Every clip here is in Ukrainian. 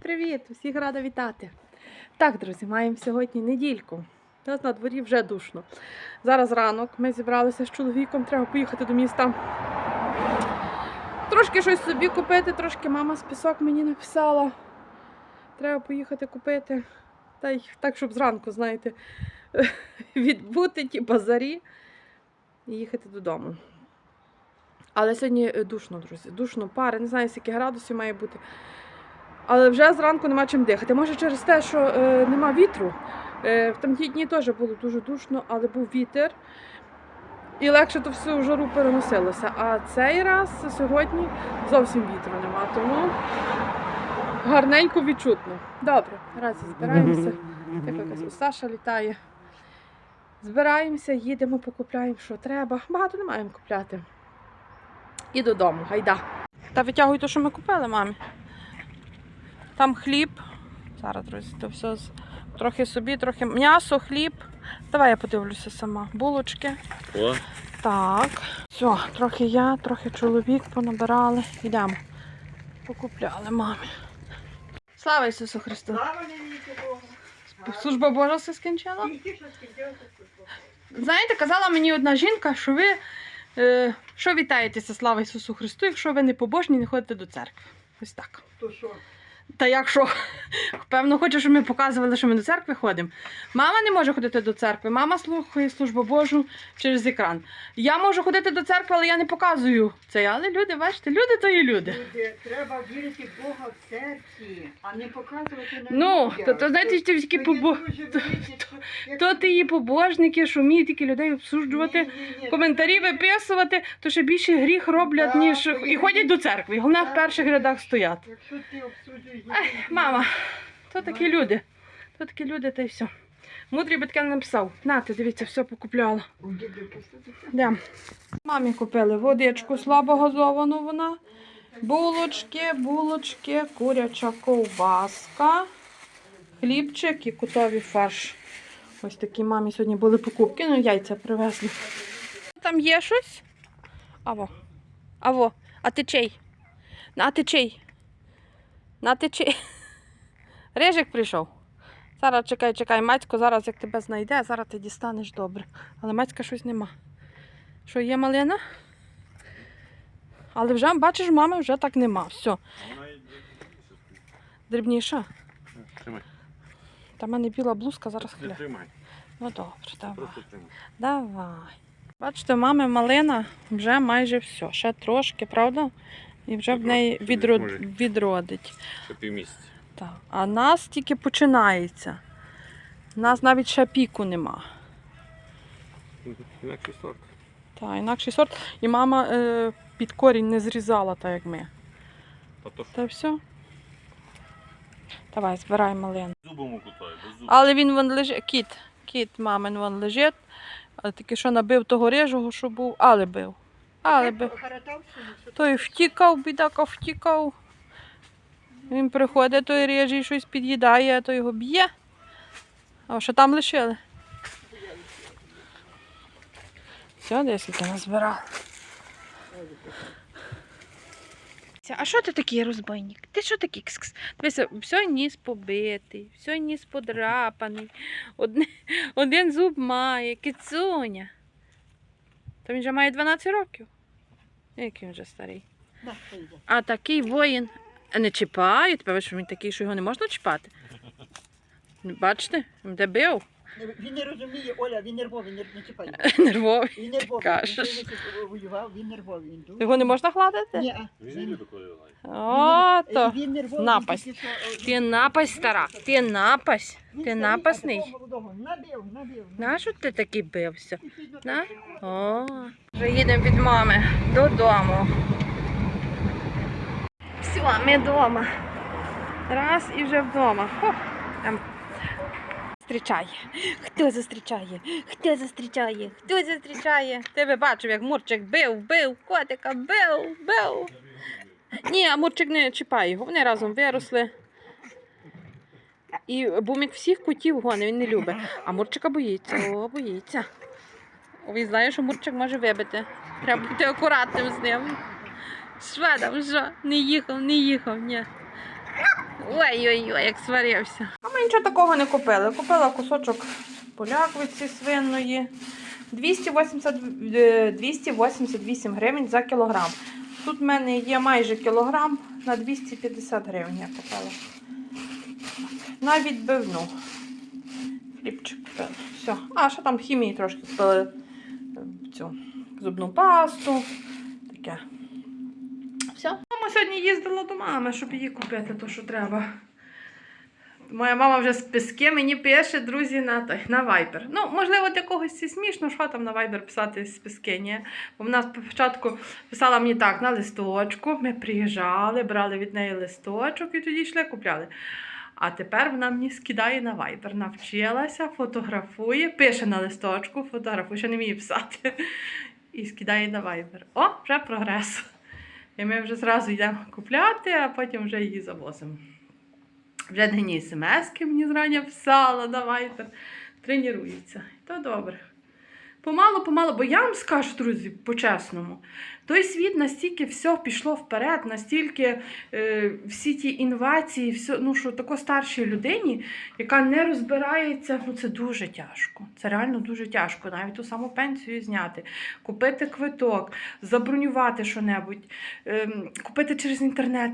Привіт-привіт! Всіх рада вітати. Так, друзі, маємо сьогодні недільку. У нас на дворі вже душно. Зараз ранок. Ми зібралися з чоловіком, треба поїхати до міста. Трошки щось собі купити, трошки мама з пісок мені написала. Треба поїхати купити. Та й так, щоб зранку, знаєте, відбути ті базарі і їхати додому. Але сьогодні е, душно, друзі. Душно, пари, не знаю, скільки градусів має бути. Але вже зранку нема чим дихати. Може через те, що е, нема вітру. Е, в там ті дні теж було дуже душно, але був вітер. І легше то все в жару переносилося. А цей раз сьогодні зовсім вітру нема, тому гарненько відчутно. Добре, разі збираємося. Так якась Саша літає. Збираємося, їдемо, покупляємо, що треба. Багато не маємо купляти. І додому, гайда. Та витягуй те, що ми купили, мамі. Там хліб. Зараз, друзі, то все трохи собі, трохи м'ясо, хліб. Давай я подивлюся сама. Булочки. О, Так. Все, трохи я, трохи чоловік понабирали. Йдемо. Покупляли мамі. Слава Ісусу Христу! Слава Служба Божа все скінчила? Знаєте, казала мені одна жінка, що ви е, що вітаєтеся, слава Ісусу Христу, якщо ви не побожні, не ходите до церкви. Ось так. То що? Та як що? Певно, хоче, щоб ми показували, що ми до церкви ходимо. Мама не може ходити до церкви, мама слухає службу Божу через екран. Я можу ходити до церкви, але я не показую це. Але люди, бачите, люди то і люди. Люди, треба вірити в Бога в серці, а не показувати на Ну, людях. то, то знаєте, ті такі То побо... дуже то- що- То ти її побожники, що вміють тільки людей обсуждувати. Ні, ні, ні. коментарі виписувати, то ще більше гріх роблять, Так, ніж то і ходять до церкви. Головне в перших рядах стоять. Якщо ти обсуджуєш Ай, мама, то такі люди. То такі люди, та й все. Мудрий батька написав. Нате, дивіться, все покупляла. Де? Мамі купили водичку слабогазовану вона. Булочки, булочки, куряча ковбаска, хлібчик і кутовий фарш. Ось такі мамі сьогодні були покупки, ну яйця привезли. Там є щось? Аво. Аво. А ти чий? А ти чий? На ти чий? Рижик прийшов. Зараз чекай, чекай, Мацько, зараз як тебе знайде, зараз ти дістанеш добре. Але Мацька щось нема. Що є малина? Але вже, бачиш, мами вже так нема. Все. вона Дрібніша. Тримай. Та в мене біла блузка, зараз хля. тримай. Ну добре, давай. Давай. Бачите, мами малина вже майже все. Ще трошки, правда? І вже в неї відро... відродить. Ще півмісяця. Так. А нас тільки починається. У нас навіть ще піку нема. Інакший сорт. Та, інакший сорт. І мама е, під корінь не зрізала, так як ми. Та то що Та все. Давай, збирай малину. зубом укутаю, без зуб. Але він вон лежить. Кіт. Кіт мамин вон лежить. Тільки що набив того рижого, що був, але бив. Але що Той втікав, бідака втікав. Він приходить, той рижий щось під'їдає, а то його б'є. А що там лишили? Все, десь скільки назбирали. А що ти такий розбойник? Ти що такий кс-кс? Дивися, все ніс побитий, все ніс подрапаний, Одне, один зуб має, кицуня. Та він вже має 12 років. Який він вже старий. А такий воїн не чіпають, тебе що він такий, що його не можна чіпати. Бачите, де бив, Він не розуміє, Оля, він нервовий, не, не чіпай. нервовий. Він нервовий. кажеш. Він воював, він нервовий. Він дуже. Його не можна гладити? Ні, а. Він не любить, коли його. О, Він- то. він нервовий, напасть. тільки що, е, Ти напасть стара, ти напасть. він Ти старий, напасний. а такого молодого Набив, набив. Нащо ти такий бився? На? О, вже їдемо від мами додому. Все, ми вдома. Раз і вже вдома. Хоп. Зустрічає. Хто зустрічає? Хто зустрічає? Хто зустрічає? Тебе бачив, як Мурчик бив, бив, котика, бив, бив. Ні, а Мурчик не чіпає його. Вони разом виросли. І бумік всіх котів гоне, він не любить. А Мурчика боїться. О, боїться. Він знає, що Мурчик може вибити. Треба бути акуратним з ним. Там, що? Не їхав, не їхав, ні. Ой-ой-ой, як сварився. А ми нічого такого не купили. Купила кусочок поляквиці свиної. 280, е, 288 гривень за кілограм. Тут в мене є майже кілограм на 250 гривень я купила. На відбивну. Хлібчик купила. Все. А, ще там хімії трошки купили е, цю зубну пасту. Таке. Мама сьогодні їздила до мами, щоб їй купити те, що треба. Моя мама вже списки мені пише, друзі, на на Viber. Ну, можливо, для когось це смішно, що там на Viber писати списки, ні. Бо вона спочатку писала мені так на листочку. Ми приїжджали, брали від неї листочок і тоді йшли, купляли. А тепер вона мені скидає на Viber. Навчилася, фотографує, пише на листочку, фотографує, ще не вміє писати. І скидає на Viber. О, вже прогрес. І ми вже зразу йдемо купляти, а потім вже її завозимо. Вже Дені смс-ки мені зрання писала давайте. Тренується. І то добре. Помалу, помалу, бо я вам скажу, друзі, по-чесному, той світ настільки все пішло вперед, настільки е, всі ті інновації, все, ну що тако старшій людині, яка не розбирається, ну це дуже тяжко. Це реально дуже тяжко. Навіть ту саму пенсію зняти, купити квиток, забронювати що-небудь, ем, купити через інтернет.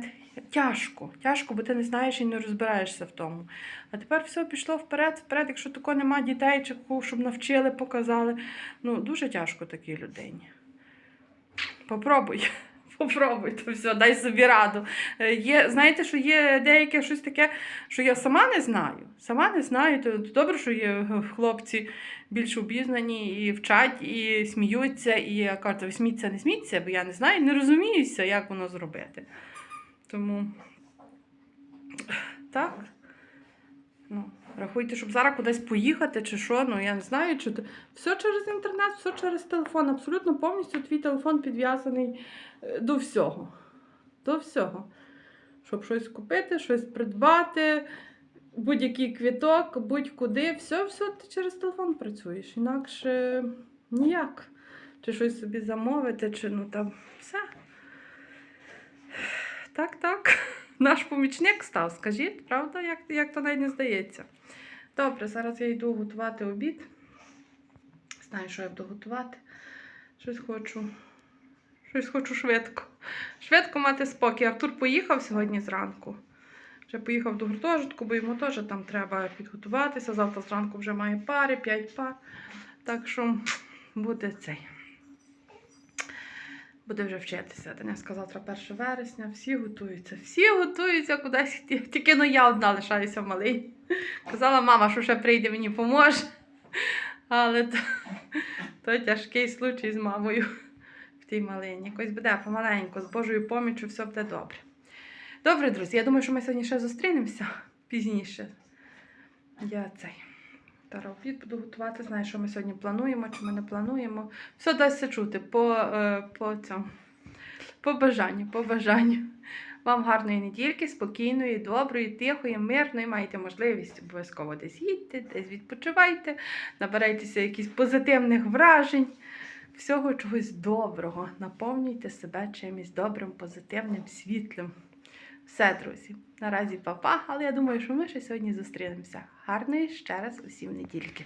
Тяжко, тяжко, бо ти не знаєш і не розбираєшся в тому. А тепер все пішло вперед, вперед, якщо тако нема дітей, чи кого, щоб навчили, показали. Ну, дуже тяжко такій людині. Попробуй. Попробуй, то все, дай собі раду. Е, Є, знаєте, що є деяке щось таке, що я сама не знаю. Сама не знаю. То добре, що є хлопці більш обізнані і вчать, і сміються, і я кажу, ви сміться, не сміться, бо я не знаю, не розуміюся, як воно зробити. Тому так. Ну, рахуйте, щоб зараз кудись поїхати чи що, ну я не знаю, чи то- все через інтернет, все через телефон. Абсолютно повністю твій телефон підв'язаний е, до всього. До всього. Щоб щось купити, щось придбати, будь-який квіток, будь-куди, все, все ти через телефон працюєш. Інакше ніяк. Чи щось собі замовити, чи ну там все. Так, так. Наш помічник став, скажіть, правда, як, як то навіть не здається. Добре, зараз я йду готувати обід. Знаю, що я буду готувати. Щось хочу. Щось хочу швидко. Швидко мати спокій. Артур поїхав сьогодні зранку. Вже поїхав до гуртожитку, бо йому теж там треба підготуватися. Завтра зранку вже має пари, 5 пар. Так що буде цей. Буде вже вчитися. Денеска завтра 1 вересня, всі готуються, всі готуються кудись. Тільки ну я одна лишаюся малий. Казала мама, що ще прийде мені поможе. Але то, то тяжкий случай з мамою в тій малині. Якось буде помаленьку, з Божою поміччю все буде добре. Добре, друзі, я думаю, що ми сьогодні ще зустрінемося пізніше. Я цей. Зараз обід буду готувати. Знаю, що ми сьогодні плануємо, чи ми не плануємо. Все дасться чути по, е, по цьому. По бажанню, по бажанню. Вам гарної недільки, спокійної, доброї, тихої, мирної. Маєте можливість обов'язково десь їдьте, десь відпочивайте, набирайтеся якихось позитивних вражень, всього чогось доброго. Наповнюйте себе чимось добрим, позитивним, світлим. Все, друзі. Наразі папа, але я думаю, що ми ще сьогодні зустрінемося. Гарної ще раз усім недільки.